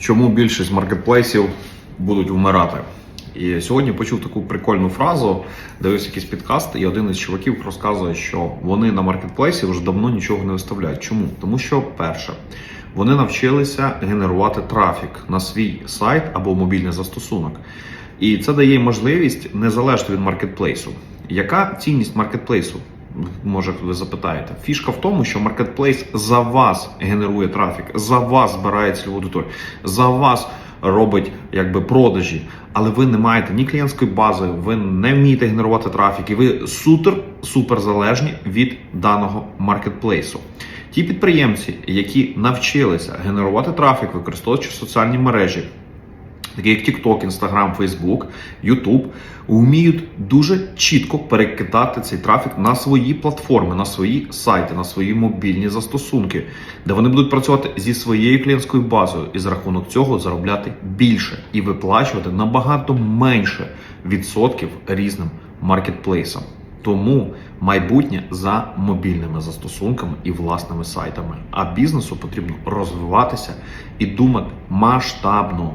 чому більшість маркетплейсів будуть вмирати. І сьогодні почув таку прикольну фразу, дивився якийсь підкаст, і один із чуваків розказує, що вони на маркетплейсі вже давно нічого не виставляють. Чому? Тому що, перше, вони навчилися генерувати трафік на свій сайт або мобільний застосунок. І це дає можливість незалежно від маркетплейсу. Яка цінність маркетплейсу? Може, ви запитаєте. Фішка в тому, що маркетплейс за вас генерує трафік, за вас збирає цільову аудиторію, за вас робить якби продажі, але ви не маєте ні клієнтської бази, ви не вмієте генерувати трафік, і ви супер супер залежні від даного маркетплейсу. Ті підприємці, які навчилися генерувати трафік, використовуючи соціальні мережі, такі як TikTok, Instagram, Facebook, YouTube, вміють дуже чітко перекидати цей трафік на свої платформи, на свої сайти, на свої мобільні застосунки, де вони будуть працювати зі своєю клієнтською базою і за рахунок цього заробляти більше і виплачувати набагато менше відсотків різним маркетплейсам. Тому майбутнє за мобільними застосунками і власними сайтами. А бізнесу потрібно розвиватися і думати масштабно.